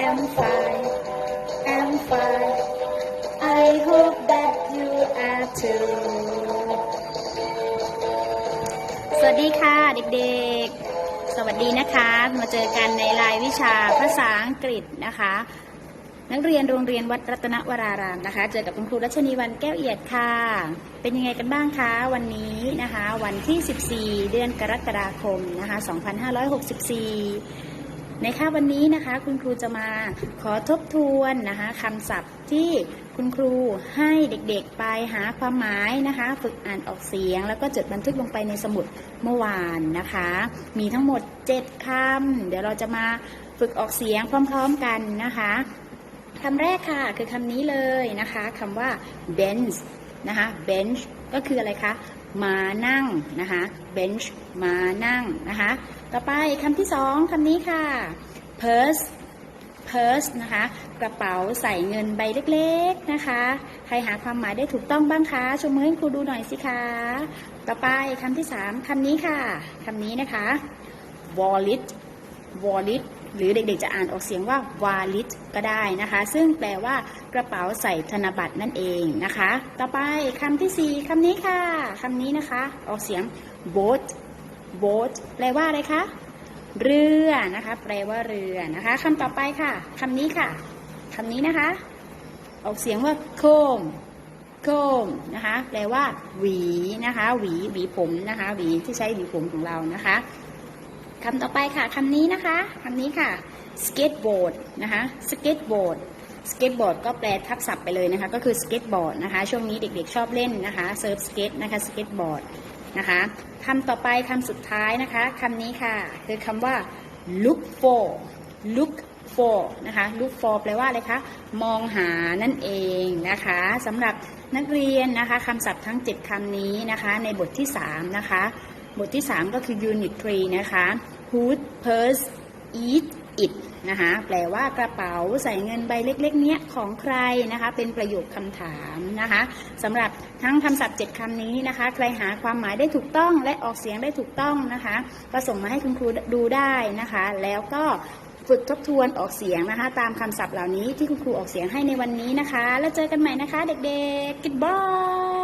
I'm fine, I'm fine. I hope that you are too. ดีค่ะเด็กๆ สวัสดีนะคะ มาเจอกันในรายวิชาภาษาอังกฤษนะคะ นักเรียนโรงเรียนวัดรัตนวรารามนะคะ เจอกับคุณครูรัชนีวันแก้วเอียดค่ะ เป็นยังไงกันบ้างคะวันนี้นะคะ วันที่ 14 เดือนกรกฎาคมนะคะ 2564 ในค่าวันนี้นะคะคุณครูจะมาขอทบทวนนะคะคำศัพท์ที่คุณครูให้เด็กๆไปหาความหมายนะคะ ฝึกอ่านออกเสียง แล้วก็จดบันทึกลงไปในสมุดเมื่อวานนะคะ มีทั้งหมด 7คำเดี๋ยวเราจะมาฝึกออกเสียงพร้อมๆกันนะคะคำแรกค่ะคือคำนี้เลยนะคะคำว่า bench นะคะ bench ก็คืออะไรคะ มานั่งนะคะ bench มานั่งนะคะ ต่อไปคำที่สองคำนี้ค่ะ purse purse นะคะ กระเป๋าใส่เงินใบเล็กๆนะคะ ใครหาความหมายได้ถูกต้องบ้างคะชมมือให้ครูดูหน่อยสิคะต่อไปคำที่สามคำนี้ค่ะคำนี้นะคะ wallet wallet หรือเด็กๆจะอ่านออกเสียงว่า wallet ก็ได้นะคะ ซึ่งแปลว่ากระเป๋าใส่ธนบัตรนั่นเองนะคะ ต่อไปคำที่สี่คำนี้ค่ะคำนี้นะคะ ออกเสียง boat boat แปลว่าอะไรคะเรือนะคะ แปลว่าเรือนะคะคำต่อไปค่ะคำนี้ค่ะคำนี้นะคะ ออกเสียงว่า comb comb นะคะ แปลว่า หวีนะคะ หวีหวีผมนะคะ หวีที่ใช้หวีผมของเรานะคะ คำต่อไปค่ะคำนี้นะคะคำนี้ค่ะ skateboard นะคะ skateboard skateboard ก็แปลทับศัพท์ไปเลยนะคะ ก็คือ skateboard นะคะ ช่วงนี้เด็กๆชอบเล่นนะคะ surf skate นะคะ skateboard นะคะคำต่อไปคำสุดท้ายนะคะคำนี้ค่ะ คือคำว่า look for look for นะคะ look for แปลว่าอะไรคะ มองหานั่นเองนะคะสำหรับนักเรียนนะคะคำศัพท์ทั้ง 7คำนี้นะคะ ในบทที่ 3 นะคะ บทที่ 3 ก็คือ unit 3 นะคะ hood purse eat it นะคะแปลว่ากระเป๋าใส่เงินใบเล็ก ๆ เนี้ยของใครนะคะเป็นประโยคคำถามนะคะสำหรับทั้งคำศัพท์7คำนี้นะคะ ใครหาความหมายได้ถูกต้องและออกเสียงได้ถูกต้องนะคะก็ส่งมาให้คุณครูดูได้นะคะ แล้วก็ฝึกทบทวนออกเสียงนะคะ ตามคำศัพท์เหล่านี้ที่คุณครูออกเสียงให้ในวันนี้นะคะ แล้วเจอกันใหม่นะคะ เด็กๆ goodbye